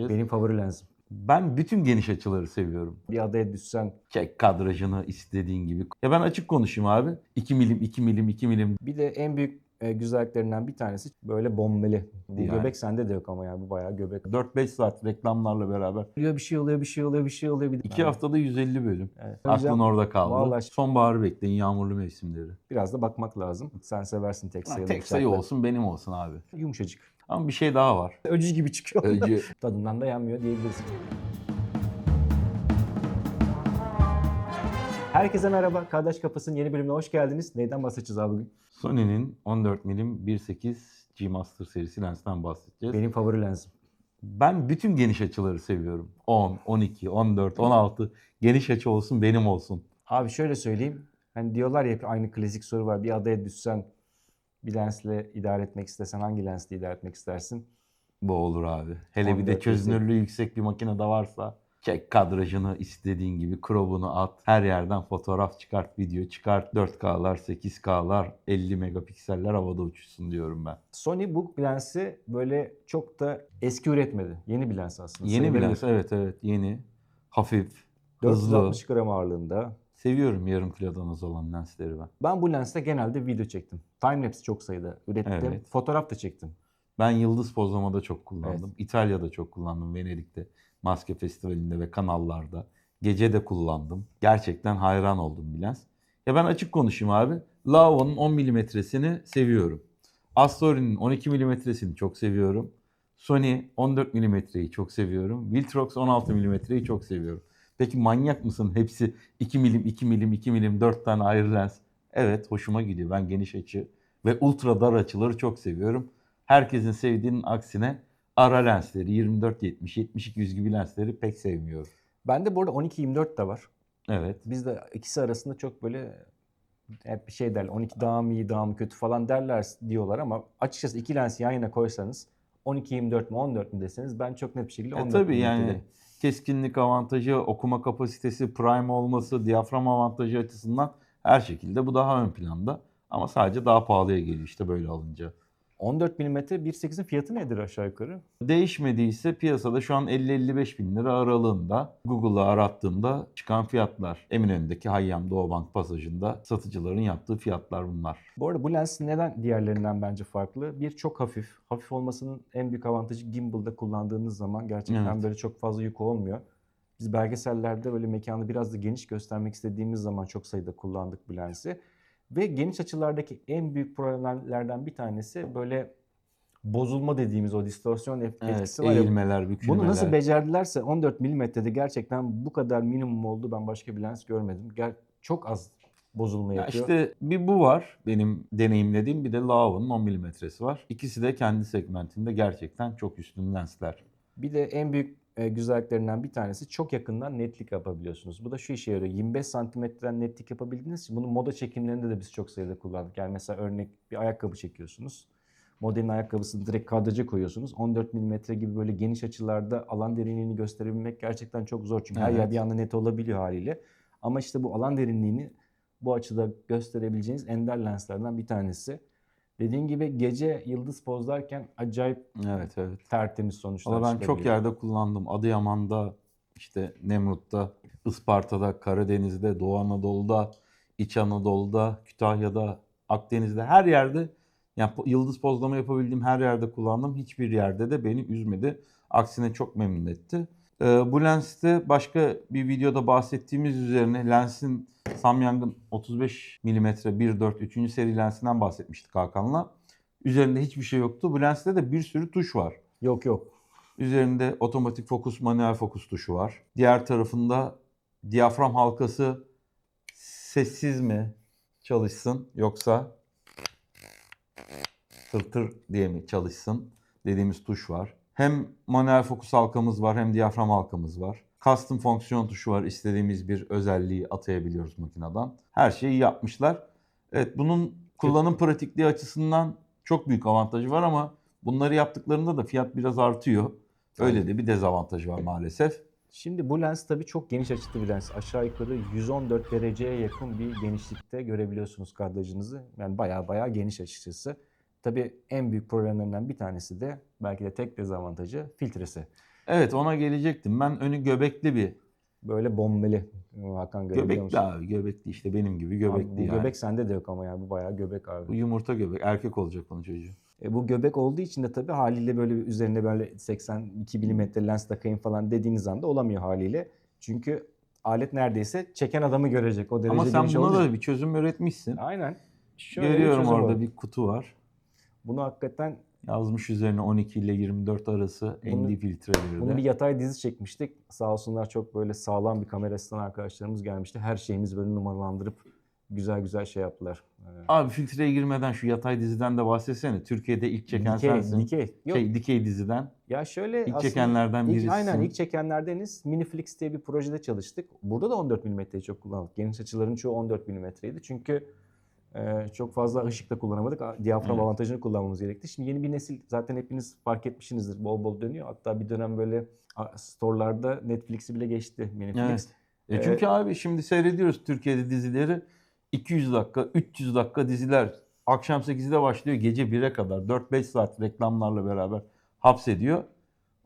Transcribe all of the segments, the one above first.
bahsedeceğiz. Benim favori lensim. Ben bütün geniş açıları seviyorum. Bir adaya düşsen Çek kadrajını istediğin gibi. Ya ben açık konuşayım abi. 2 milim, 2 milim, 2 milim. bir de en büyük e, güzelliklerinden bir tanesi böyle bombeli. Bu Yani. göbek sende de yok ama ya bu bayağı göbek. 4-5 saat reklamlarla beraber. Oluyor bir şey oluyor bir şey oluyor bir şey oluyor. Bir 2 haftada 150 bölüm. Evet. Aklın orada kaldı. Vallahi- Sonbaharı bekleyin, yağmurlu mevsimleri. Biraz da bakmak lazım. Sen seversin tek Ha, sayılı tek sayı olsun benim olsun abi. Yumuşacık. Ama bir şey daha var. Öcü gibi çıkıyor. Öcü. Tadından da yenmiyor diyebilirsin. Herkese merhaba. Kardeş Kafası'nın yeni bölümüne hoş geldiniz. Neyden bahsedeceğiz abi bugün? Sony'nin 14 milim 1.8 G Master serisi lensinden bahsedeceğiz. Benim favori lensim. Ben bütün geniş açıları seviyorum. 10, 12, 14, 16 geniş açı olsun benim olsun. Abi şöyle söyleyeyim. Hani diyorlar ya hep aynı klasik soru var. Bir adaya düşsen bir lensle idare etmek istesen hangi lensle idare etmek istersin? Bu olur abi. Hele bir de 14 çözünürlüğü yüksek bir makine de varsa çek kadrajını istediğin gibi crop'unu at. Her yerden fotoğraf çıkart, video çıkart. 4K'lar, 8K'lar, 50 megapikseller havada uçuşsun diyorum ben. Sony bu lensi böyle çok da eski üretmedi. Yeni bir lens aslında. Yeni bir lens evet evet yeni. Hafif, hızlı. 460 gram ağırlığında. Seviyorum yarım kilodan az olan lensleri ben. Ben bu lensle genelde video çektim. Timelapse çok sayıda ürettim. Evet. Fotoğraf da çektim. Ben yıldız pozlamada çok kullandım. Evet. İtalya'da çok kullandım. Venedik'te, Maske Festivali'nde ve kanallarda. Gece de kullandım. Gerçekten hayran oldum bir lens. Ya ben açık konuşayım abi. Lao'nun 10 milimetresini seviyorum. Astori'nin 12 milimetresini çok seviyorum. Sony 14 milimetreyi çok seviyorum. Viltrox 16 milimetreyi çok seviyorum. Peki manyak mısın? Hepsi 2 milim, 2 milim, 2 milim, 4 tane ayrı lens. Evet hoşuma gidiyor. Ben geniş açı ve ultra dar açıları çok seviyorum. Herkesin sevdiğinin aksine ara lensleri 24-70, 70-200 gibi lensleri pek sevmiyorum. Bende bu arada 12-24 de var. Evet. Biz de ikisi arasında çok böyle hep bir şey derler. 12 daha mı iyi daha mı kötü falan derler diyorlar ama açıkçası iki lensi yan yana koysanız 12-24 mi 14 mi deseniz ben çok net bir şekilde E 14 tabii milimetre yani derim. Keskinlik avantajı, okuma kapasitesi, prime olması, diyafram avantajı açısından her şekilde bu daha ön planda. Ama sadece daha pahalıya geliyor işte böyle alınca. 14 mm 1.8'in fiyatı nedir aşağı yukarı? Değişmediyse piyasada şu an 50-55 bin lira aralığında Google'ı arattığımda çıkan fiyatlar. Eminönü'ndeki Hayyam Doğubank pasajında satıcıların yaptığı fiyatlar bunlar. Bu arada bu lens neden diğerlerinden bence farklı? Bir çok hafif. Hafif olmasının en büyük avantajı gimbal'da kullandığınız zaman gerçekten Evet. böyle çok fazla yük olmuyor. Biz belgesellerde böyle mekanı biraz da geniş göstermek istediğimiz zaman çok sayıda kullandık bu lensi. Ve geniş açılardaki en büyük problemlerden bir tanesi böyle bozulma dediğimiz o distorsiyon et- Evet, etkisi var eğilmeler, bükülmeler. Bunu nasıl becerdilerse 14 milimetrede gerçekten bu kadar minimum oldu. Ben başka bir lens görmedim. Ger çok az bozulma Ya yapıyor. işte bir bu var benim deneyimlediğim bir de Lao'nun 10 milimetresi var. İkisi de kendi segmentinde gerçekten çok üstün lensler. Bir de en büyük güzelliklerinden bir tanesi çok yakından netlik yapabiliyorsunuz. Bu da şu işe yarıyor. 25 santimetreden netlik yapabildiğiniz için bunu moda çekimlerinde de biz çok sayıda kullandık. Yani mesela örnek bir ayakkabı çekiyorsunuz. Modelin ayakkabısını direkt kadraja koyuyorsunuz. 14 milimetre gibi böyle geniş açılarda alan derinliğini gösterebilmek gerçekten çok zor. Çünkü her yer Evet. bir anda net olabiliyor haliyle. Ama işte bu alan derinliğini bu açıda gösterebileceğiniz ender lenslerden bir tanesi. Dediğim gibi gece yıldız pozlarken acayip Evet evet. tertemiz sonuçlar Valla ben çok yerde kullandım. Adıyaman'da, işte Nemrut'ta, Isparta'da, Karadeniz'de, Doğu Anadolu'da, İç Anadolu'da, Kütahya'da, Akdeniz'de her yerde yani yıldız pozlama yapabildiğim her yerde kullandım. Hiçbir yerde de beni üzmedi. Aksine çok memnun etti. Ee, bu lenste başka bir videoda bahsettiğimiz üzerine lensin Samyang'ın 35 mm 1.4 3. seri lensinden bahsetmiştik Hakan'la. Üzerinde hiçbir şey yoktu. Bu lenste de bir sürü tuş var. Yok yok. Üzerinde otomatik fokus, manuel fokus tuşu var. Diğer tarafında diyafram halkası sessiz mi çalışsın yoksa tırtır diye mi çalışsın dediğimiz tuş var. Hem manuel fokus halkamız var hem diyafram halkamız var. Custom fonksiyon tuşu var. İstediğimiz bir özelliği atayabiliyoruz makineden. Her şeyi yapmışlar. Evet bunun kullanım pratikliği açısından çok büyük avantajı var ama bunları yaptıklarında da fiyat biraz artıyor. Öyle de bir dezavantajı var maalesef. Şimdi bu lens tabii çok geniş açılı bir lens. Aşağı yukarı 114 dereceye yakın bir genişlikte görebiliyorsunuz kadrajınızı. Yani bayağı bayağı geniş açıkçası. Tabii en büyük problemlerinden bir tanesi de belki de tek dezavantajı filtresi. Evet ona gelecektim. Ben önü göbekli bir. Böyle bombeli. Hakan Göbekli musun? abi. Göbekli işte benim gibi Abi göbekli bu yani. göbek sende de yok ama ya bu bayağı göbek Bu abi. yumurta göbek. Erkek olacak onun çocuğu. E, bu göbek olduğu için de tabii haliyle böyle üzerinde böyle 82 milimetre lens takayım falan dediğiniz anda olamıyor haliyle. Çünkü alet neredeyse çeken adamı görecek. O derece Ama sen geniş buna olduğu da bir çözüm üretmişsin. Aynen. Şöyle Görüyorum orada var. bir kutu var. Bunu hakikaten Yazmış üzerine 12 ile 24 arası Bunu- ND filtreleri Bunu bir yatay dizi çekmiştik. Sağ olsunlar çok böyle sağlam bir kamera asistanı arkadaşlarımız gelmişti. Her şeyimiz böyle numaralandırıp güzel güzel şey yaptılar. Ee, Abi filtreye girmeden şu yatay diziden de bahsetsene. Türkiye'de ilk çeken dikey, sensin. dikey. Yok, Şey, dikey diziden. ya şöyle İlk çekenlerden ilk- birisin. aynen ilk çekenlerdeniz. Miniflix diye bir projede çalıştık. Burada da 14 mm'yi çok kullandık. Geniş açıların çoğu 14 mm'ydi. Çünkü e, çok fazla ışık da kullanamadık. Diyafram Evet. avantajını kullanmamız gerekti. Şimdi yeni bir nesil zaten hepiniz fark etmişsinizdir. Bol bol dönüyor. Hatta bir dönem böyle storelarda Netflix'i bile geçti Miniflix. Evet. E Ee, çünkü abi şimdi seyrediyoruz Türkiye'de dizileri. 200 dakika, 300 dakika diziler. Akşam 8'de başlıyor, gece 1'e kadar 4-5 saat reklamlarla beraber hapsediyor.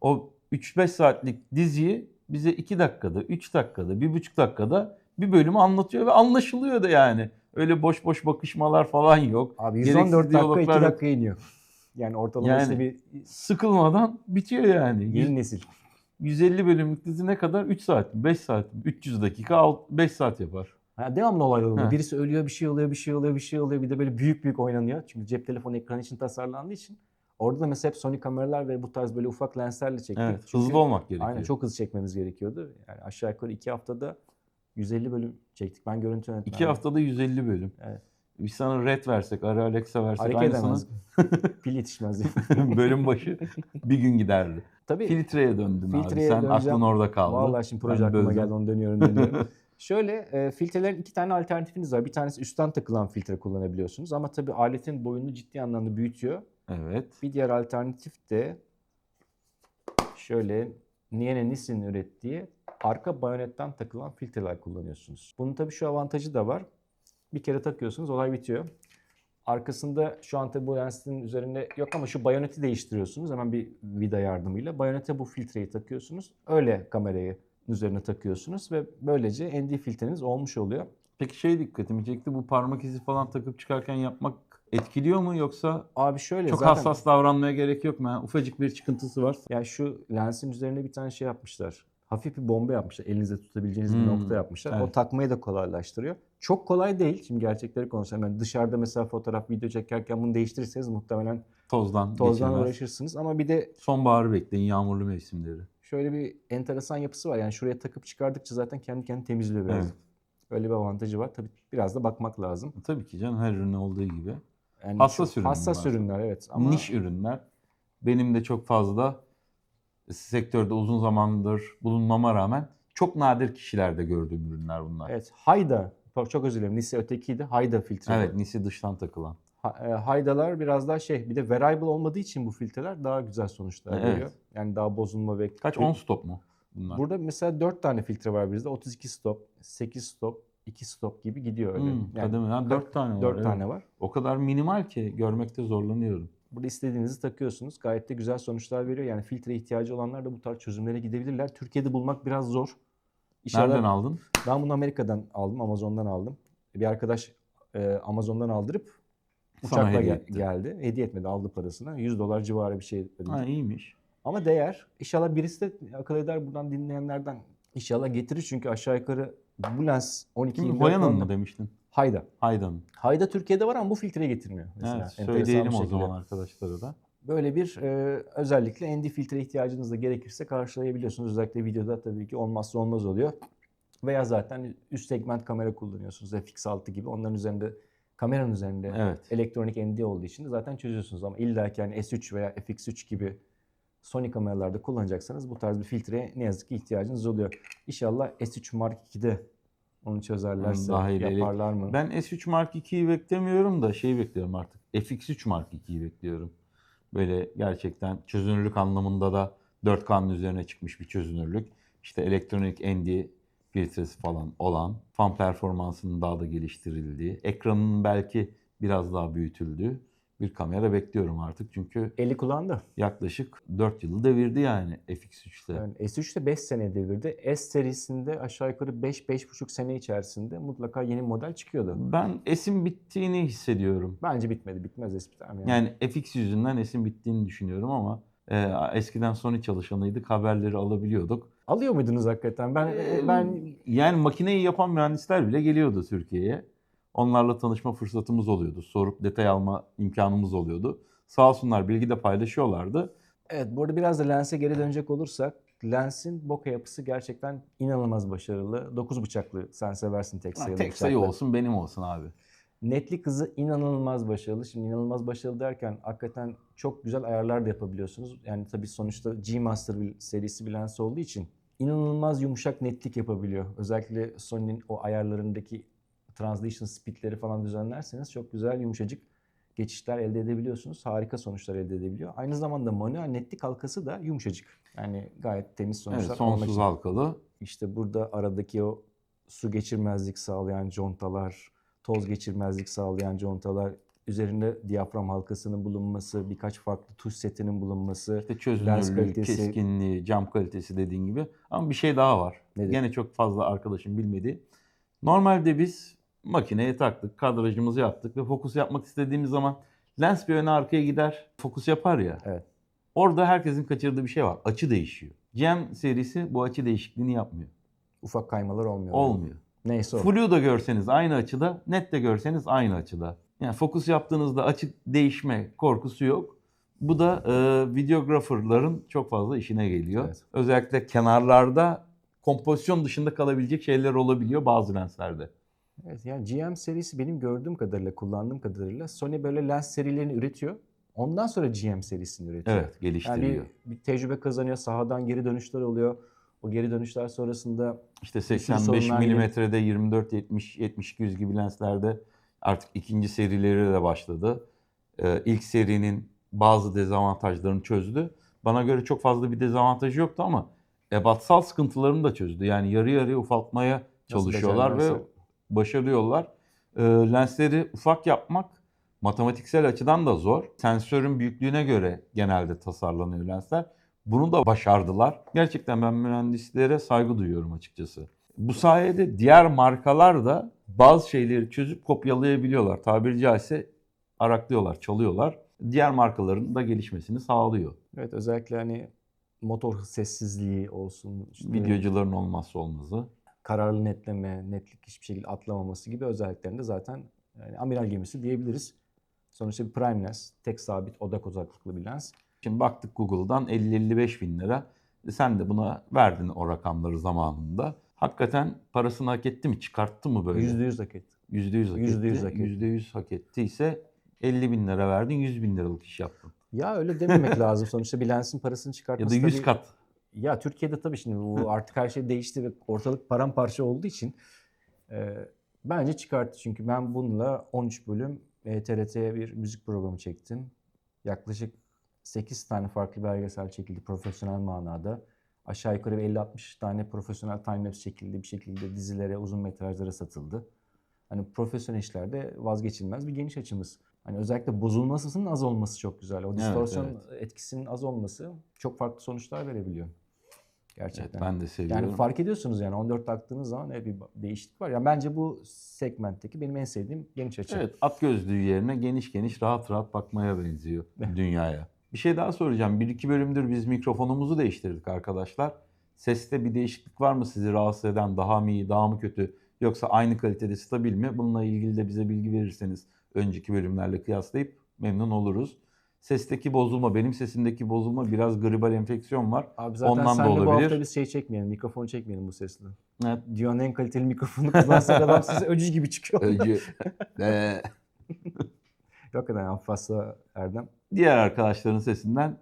O 3-5 saatlik diziyi bize 2 dakikada, 3 dakikada, 1,5 dakikada bir bölümü anlatıyor ve anlaşılıyor da yani. Öyle boş boş bakışmalar falan yok. Abi Gereksiz 114 dakika 2 diyaloglar yok. dakika iniyor. Yani ortalama Yani işte bir Sıkılmadan bitiyor yani. Yeni nesil. 150 bölümlük dizi ne kadar? 3 saat, 5 saat, 300 dakika, 5 saat yapar. Ha, devamlı olay oluyor. Ha. Birisi ölüyor, bir şey oluyor, bir şey oluyor, bir şey oluyor. Bir de böyle büyük büyük oynanıyor. Çünkü cep telefonu ekranı için tasarlandığı için. Orada da mesela hep Sony kameralar ve bu tarz böyle ufak lenslerle çektik. Evet, Çünkü- hızlı olmak gerekiyor. Aynen çok hızlı çekmemiz gerekiyordu. Yani aşağı yukarı 2 haftada 150 bölüm çektik. Ben görüntü yönetmeniyim. 2 haftada 150 bölüm. Evet. Biz sana red versek, ara Alexa versek Hareket aynısını. Pil yetişmez. bölüm başı bir gün giderdi. Tabii Filtreye döndün Filtreye abi. Sen döneceğim. aklın orada kaldı. Vallahi şimdi proje Ben aklıma böldüm. geldi onu dönüyorum dönüyorum. Şöyle e, filtrelerin iki tane alternatifiniz var. Bir tanesi üstten takılan filtre kullanabiliyorsunuz ama tabii aletin boyunu ciddi anlamda büyütüyor. Evet. Bir diğer alternatif de şöyle Niene Nissin ürettiği arka bayonetten takılan filtreler kullanıyorsunuz. Bunun tabii şu avantajı da var. Bir kere takıyorsunuz olay bitiyor. Arkasında şu an tabii bu lensin üzerinde yok ama şu bayoneti değiştiriyorsunuz. Hemen bir vida yardımıyla. Bayonete bu filtreyi takıyorsunuz. Öyle kamerayı üzerine takıyorsunuz ve böylece ND filtreniz olmuş oluyor. Peki şey dikkatimi çekti. Bu parmak izi falan takıp çıkarken yapmak etkiliyor mu yoksa Abi şöyle çok zaten hassas davranmaya gerek yok mu? ha? Ufacık bir çıkıntısı var. ya şu lensin üzerine bir tane şey yapmışlar. Hafif bir bomba yapmışlar. Elinizde tutabileceğiniz bir Hmm, nokta yapmışlar. O evet. takmayı da kolaylaştırıyor. Çok kolay değil. Şimdi gerçekleri konuşalım. Yani dışarıda mesela fotoğraf, video çekerken bunu değiştirirseniz muhtemelen Tozdan, tozdan geçirmez. uğraşırsınız. Ama bir de Sonbaharı bekleyin, yağmurlu mevsimleri. şöyle bir enteresan yapısı var. Yani şuraya takıp çıkardıkça zaten kendi kendini temizliyor biraz. Evet. Öyle bir avantajı var. Tabii biraz da bakmak lazım. Tabii ki canım her ürün olduğu gibi. Yani Hassas ürünler. Hassas ürünler evet. Ama Niş ürünler. Benim de çok fazla sektörde uzun zamandır bulunmama rağmen çok nadir kişilerde gördüğüm ürünler bunlar. Evet, Evet. Hayda. Çok özür dilerim. Nise ötekiydi. Hayda filtre. nisi dıştan takılan. Ha- e, Haydalar biraz daha şey bir de variable olmadığı için bu filtreler daha güzel sonuçlar Evet. veriyor. Yani daha bozulma ve Kaç? 10 stop mu bunlar? Burada mesela 4 tane filtre var bizde. 32 stop, 8 stop, 2 stop gibi gidiyor öyle. Hmm, yani kademe. Ha, 4 tane var. 4 evet. tane var. O kadar minimal ki görmekte zorlanıyorum. Burada istediğinizi takıyorsunuz. Gayet de güzel sonuçlar veriyor. Yani filtre ihtiyacı olanlar da bu tarz çözümlere gidebilirler. Türkiye'de bulmak biraz zor. İnşallah- Nereden aldın? Ben bunu Amerika'dan aldım, Amazon'dan aldım. Bir arkadaş e, Amazon'dan aldırıp Sana uçakla hediye etti. geldi. Hediye etmedi, aldı parasını. 100 dolar civarı bir şey ödedim. Ha iyiymiş. Ama değer. İnşallah birisi de akıl eder buradan dinleyenlerden. İnşallah getirir çünkü aşağı yukarı bu lens 12 Kim? 24 Hoyan'ın mı demiştin? Hayda. Haydan'ın. Hayda Türkiye'de var ama bu filtreyi getirmiyor. Mesela. Evet, Enteresan söyleyelim o zaman arkadaşlara da. Böyle bir e, özellikle ND filtre ihtiyacınız da gerekirse karşılayabiliyorsunuz. Özellikle videoda tabii ki olmazsa olmaz oluyor. Veya zaten üst segment kamera kullanıyorsunuz. FX6 gibi. Onların üzerinde kameranın üzerinde Evet. elektronik ND olduğu için de zaten çözüyorsunuz. Ama illa ki yani S3 veya FX3 gibi Sony kameralarda kullanacaksanız bu tarz bir filtreye ne yazık ki ihtiyacınız oluyor. İnşallah S3 Mark 2'de onu çözerlerse, ele- yaparlar mı? Ben S3 Mark 2'yi beklemiyorum da şeyi bekliyorum artık. FX3 Mark 2'yi bekliyorum. Böyle gerçekten çözünürlük anlamında da 4K'nın üzerine çıkmış bir çözünürlük. İşte elektronik ND filtresi falan olan, fan performansının daha da geliştirildiği, ekranının belki biraz daha büyütüldüğü bir kamera bekliyorum artık. Çünkü Eli kullandı. yaklaşık 4 yılı devirdi yani FX3'te. Yani S3'te 5 sene devirdi. S serisinde aşağı yukarı 5-5,5 sene içerisinde mutlaka yeni model çıkıyordu. Ben S'in bittiğini hissediyorum. Bence bitmedi. Bitmez S biter? Yani. Yani FX yüzünden S'in bittiğini düşünüyorum ama e, eskiden Sony çalışanıydık. Haberleri alabiliyorduk. Alıyor muydunuz hakikaten? Ben Ee, ben Yani makineyi yapan mühendisler bile geliyordu Türkiye'ye. Onlarla tanışma fırsatımız oluyordu. Sorup detay alma imkanımız oluyordu. Sağ olsunlar bilgi de paylaşıyorlardı. Evet, bu arada biraz da lense geri dönecek olursak lensin bokeh yapısı gerçekten inanılmaz başarılı. 9 bıçaklı sen seversin tek sayılı tek sayı olsun benim olsun abi. Netlik hızı inanılmaz başarılı. Şimdi inanılmaz başarılı derken hakikaten çok güzel ayarlar da yapabiliyorsunuz. Yani tabii sonuçta G Master bir serisi bir lens olduğu için inanılmaz yumuşak netlik yapabiliyor. Özellikle Sony'nin o ayarlarındaki translation speedleri falan düzenlerseniz çok güzel yumuşacık geçişler elde edebiliyorsunuz. Harika sonuçlar elde edebiliyor. Aynı zamanda manuel netlik halkası da yumuşacık. Yani gayet temiz sonuçlar Evet, sonsuz için. halkalı. İşte burada aradaki o su geçirmezlik sağlayan contalar, toz geçirmezlik sağlayan contalar, üzerinde diyafram halkasının bulunması, birkaç farklı tuş setinin bulunması. İşte çözünürlüğü, kalitesi. keskinliği, cam kalitesi dediğin gibi. Ama bir şey daha var. Nedir? Gene çok fazla arkadaşım bilmediği. Normalde biz makineye taktık, kadrajımızı yaptık ve fokus yapmak istediğimiz zaman lens bir öne arkaya gider, fokus yapar ya. Evet. Orada herkesin kaçırdığı bir şey var. Açı değişiyor. GM serisi bu açı değişikliğini yapmıyor. Ufak kaymalar olmuyor. Olmuyor. Neyse o. Flu da görseniz aynı açıda, net de görseniz aynı açıda. Yani fokus yaptığınızda açı değişme korkusu yok. Bu da e, videographerların çok fazla işine geliyor. Evet. Özellikle kenarlarda kompozisyon dışında kalabilecek şeyler olabiliyor bazı lenslerde. Evet, yani GM serisi benim gördüğüm kadarıyla, kullandığım kadarıyla Sony böyle lens serilerini üretiyor. Ondan sonra GM serisini üretiyor. Evet, geliştiriyor. Yani bir, bir tecrübe kazanıyor, sahadan geri dönüşler oluyor. O geri dönüşler sonrasında İşte sürü 85 sorunlar milimetrede 24 70 72 100 gibi lenslerde artık ikinci serileri de başladı. Ee, ilk serinin bazı dezavantajlarını çözdü. Bana göre çok fazla bir dezavantajı yoktu ama ebatsal sıkıntılarını da çözdü. Yani yarı yarıya ufaltmaya çalışıyorlar ve başarıyorlar. Ee, lensleri ufak yapmak matematiksel açıdan da zor. Sensörün büyüklüğüne göre genelde tasarlanıyor lensler. Bunu da başardılar. Gerçekten ben mühendislere saygı duyuyorum açıkçası. Bu sayede diğer markalar da bazı şeyleri çözüp kopyalayabiliyorlar. Tabiri caizse araklıyorlar, çalıyorlar. Diğer markaların da gelişmesini sağlıyor. Evet özellikle hani motor sessizliği olsun, işte Videocuların olmazsa olmazı. Kararlı netleme, netlik hiçbir şekilde atlamaması gibi özelliklerinde zaten yani amiral gemisi diyebiliriz. Sonuçta bir prime lens, tek sabit odak uzaklıklı bir lens. Şimdi baktık Google'dan 50-55 bin lira. E Sen de buna verdin o rakamları zamanında. Hakikaten parasını hak etti mi? Çıkarttı mı böyle? Yüzde yüz hak etti. Yüzde yüz hak Yüzde etti. yüz hak etti. Yüzde yüz hak ettiyse 50 bin lira verdin 100 bin liralık iş yaptın. Ya öyle dememek lazım. Sonuçta bir lensin parasını Ya çıkartması da 100 tabii- kat. Ya Türkiye'de tabii şimdi bu artık her şey değişti ve ortalık paramparça olduğu için e, bence çıkarttı. Çünkü ben bununla 13 bölüm e, TRT'ye bir müzik programı çektim. Yaklaşık 8 tane farklı belgesel çekildi profesyonel manada. Aşağı yukarı bir 50-60 tane profesyonel timelapse çekildi. Bir şekilde dizilere, uzun metrajlara satıldı. Hani profesyonel işlerde vazgeçilmez bir geniş açımız. Hani özellikle bozulmasının az olması çok güzel. O Evet, distorsiyon evet. etkisinin az olması çok farklı sonuçlar verebiliyor. Evet, Gerçekten. ben de seviyorum. yani fark ediyorsunuz yani 14 taktığınız zaman evet bir değişiklik var. Yani bence bu segmentteki benim en sevdiğim geniş açı. Evet at gözlüğü yerine geniş geniş rahat rahat bakmaya benziyor dünyaya. Bir şey daha soracağım. Bir iki bölümdür biz mikrofonumuzu değiştirdik arkadaşlar. Seste bir değişiklik var mı sizi rahatsız eden? Daha mı iyi, daha mı kötü? Yoksa aynı kalitede stabil mi? Bununla ilgili de bize bilgi verirseniz önceki bölümlerle kıyaslayıp memnun oluruz. Sesteki bozulma, benim sesimdeki bozulma biraz gribal enfeksiyon var. Abi zaten Ondan da senle bu olabilir. hafta biz şey çekmeyelim, mikrofon çekmeyelim bu sesle. Evet. Dünyanın en kaliteli mikrofonu kullansak adam size öcü gibi çıkıyor. Öcü. Ee, Hakikaten Affasla Erdem. Diğer arkadaşların sesinden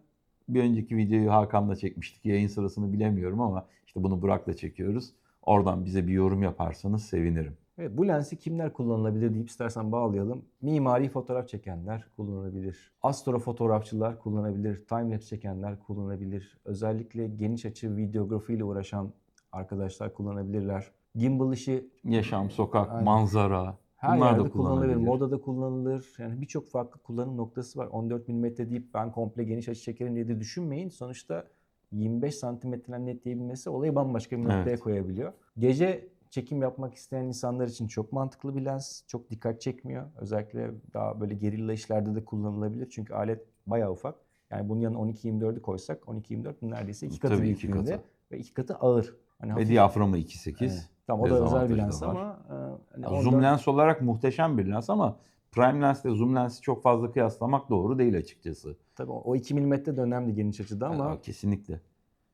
bir önceki videoyu Hakan'la çekmiştik. Yayın sırasını bilemiyorum ama işte bunu Burak'la çekiyoruz. Oradan bize bir yorum yaparsanız sevinirim. Evet bu lensi kimler kullanılabilir deyip istersen bağlayalım. Mimari fotoğraf çekenler kullanabilir. Astrofotoğrafçılar kullanabilir. Timelapse çekenler kullanabilir. Özellikle geniş açı videografi ile uğraşan arkadaşlar kullanabilirler. Gimbal işi Yaşam, sokak, Aynen. manzara. Her Bunlar da yerde kullanılabilir. kullanılabilir. Modada kullanılır. Yani birçok farklı kullanım noktası var. 14 mm deyip ben komple geniş açı çekerim diye de düşünmeyin. Sonuçta 25 santimetreden netleyebilmesi olayı bambaşka bir noktaya Evet. koyabiliyor. Gece çekim yapmak isteyen insanlar için çok mantıklı bir lens. Çok dikkat çekmiyor. Özellikle daha böyle gerilla işlerde de kullanılabilir. Çünkü alet bayağı ufak. Yani bunun yanına 12-24'ü koysak 12-24 neredeyse iki katı Tabii iki büyüklüğünde katı. ve iki katı ağır. Hani Ve diyaframı 2.8. Evet. Tamam o da özel bir lens ama e, hani Zoom lens olarak muhteşem bir lens ama prime lens ile zoom lensi çok fazla kıyaslamak doğru değil açıkçası. Tabii o 2 mm de önemli geniş açıda ama Ya, kesinlikle.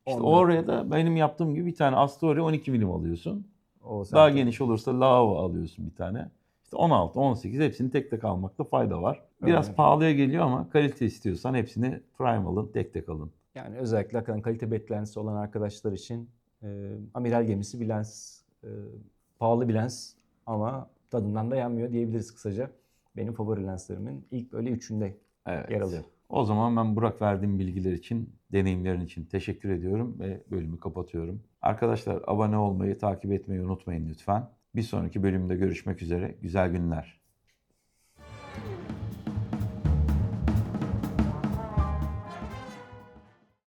İşte oraya da benim yaptığım gibi bir tane Astoria 12 milim alıyorsun. O Daha zaten- geniş olursa Lava alıyorsun bir tane. İşte 16, 18 hepsini tek tek almakta fayda var. Biraz Öyle. pahalıya geliyor ama kalite istiyorsan hepsini prime alın, tek tek alın. Yani özellikle hakikaten kalite beklensi olan arkadaşlar için e, amiral gemisi bir lens. E, pahalı bir lens ama tadından da yenmiyor diyebiliriz kısaca. Benim favori lenslerimin ilk böyle üçünde Evet. yer alıyor. O zaman ben Burak verdiğim bilgiler için, deneyimlerin için teşekkür ediyorum ve bölümü kapatıyorum. Arkadaşlar abone olmayı, takip etmeyi unutmayın lütfen. Bir sonraki bölümde görüşmek üzere. Güzel günler.